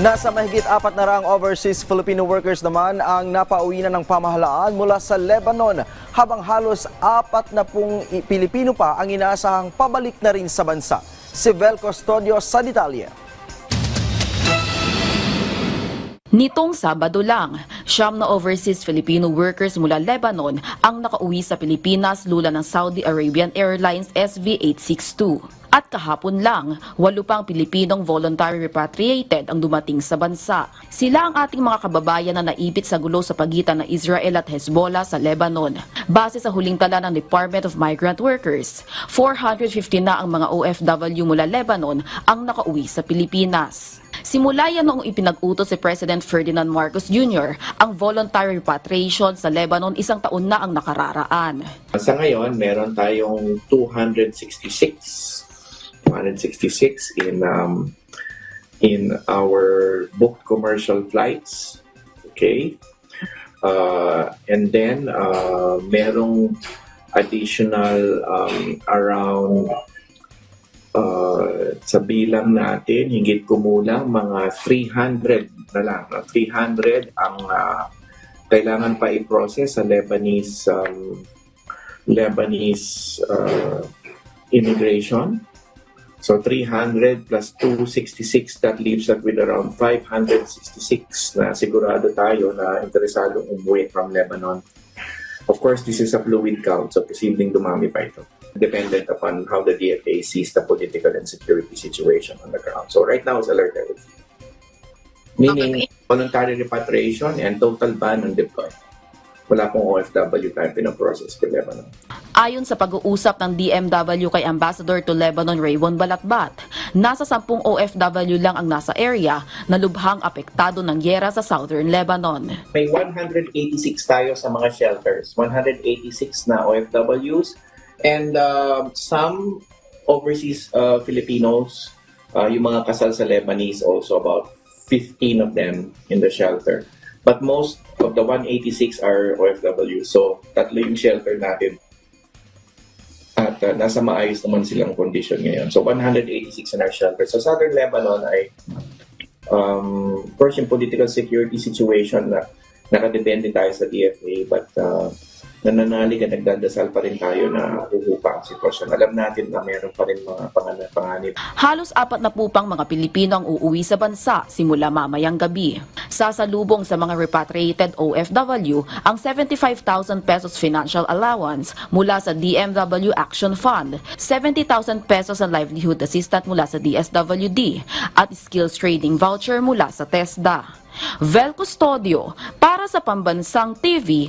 Nasa mahigit apat na raang overseas Filipino workers naman ang napauwi na ng pamahalaan mula sa Lebanon habang halos apat na pong Pilipino pa ang inaasahang pabalik na rin sa bansa. Si Vel Custodio sa detalye. Nitong Sabado lang, siyam na overseas Filipino workers mula Lebanon ang nakauwi sa Pilipinas lula ng Saudi Arabian Airlines SV-862. At kahapon lang, walo pang Pilipinong voluntary repatriated ang dumating sa bansa. Sila ang ating mga kababayan na naipit sa gulo sa pagitan ng Israel at Hezbollah sa Lebanon. Base sa huling tala ng Department of Migrant Workers, 450 na ang mga OFW mula Lebanon ang nakauwi sa Pilipinas. Simula yan noong ipinag-utos si President Ferdinand Marcos Jr. ang voluntary repatriation sa Lebanon isang taon na ang nakararaan. Sa ngayon, meron tayong 266 266 in um, in our booked commercial flights. Okay? Uh, and then uh, merong additional um, around uh, sa bilang natin, higit kumulang mga 300 na lang. no? 300 ang uh, kailangan pa i-process sa Lebanese um, Lebanese uh, immigration. So 300 plus 266, that leaves us with around 566 na sigurado tayo na interesado umuwi from Lebanon. Of course, this is a fluid count, so posibleng dumami pa ito. Dependent upon how the DFA sees the political and security situation on the ground. So right now, it's alert level. Meaning, voluntary repatriation and total ban on deploy. Wala pong OFW tayo pinaprocess for Lebanon. Ayon sa pag-uusap ng DMW kay Ambassador to Lebanon Raymond Balatbat, nasa 10 OFW lang ang nasa area na lubhang apektado ng gyera sa southern Lebanon. May 186 tayo sa mga shelters. 186 na OFWs. And uh, some overseas uh, Filipinos, uh, yung mga kasal sa Lebanese, also about 15 of them in the shelter. But most of the 186 are OFW. So, tatlo yung shelter natin. At uh, nasa maayos naman silang condition ngayon. So, 186 in our shelter. Sa southern Lebanon ay um, course, yung political security situation na nakadepende tayo sa DFA but uh, nananalig at nagdadasal pa rin tayo na huhupa ang sitwasyon. Alam natin na meron pa rin mga panganib. panganib. Halos apat na pupang mga Pilipino ang uuwi sa bansa simula mamayang gabi. Sasalubong sa mga repatriated OFW ang 75,000 pesos financial allowance mula sa DMW Action Fund, 70,000 pesos ang livelihood assistance mula sa DSWD at skills training voucher mula sa TESDA. Vel Custodio para sa Pambansang TV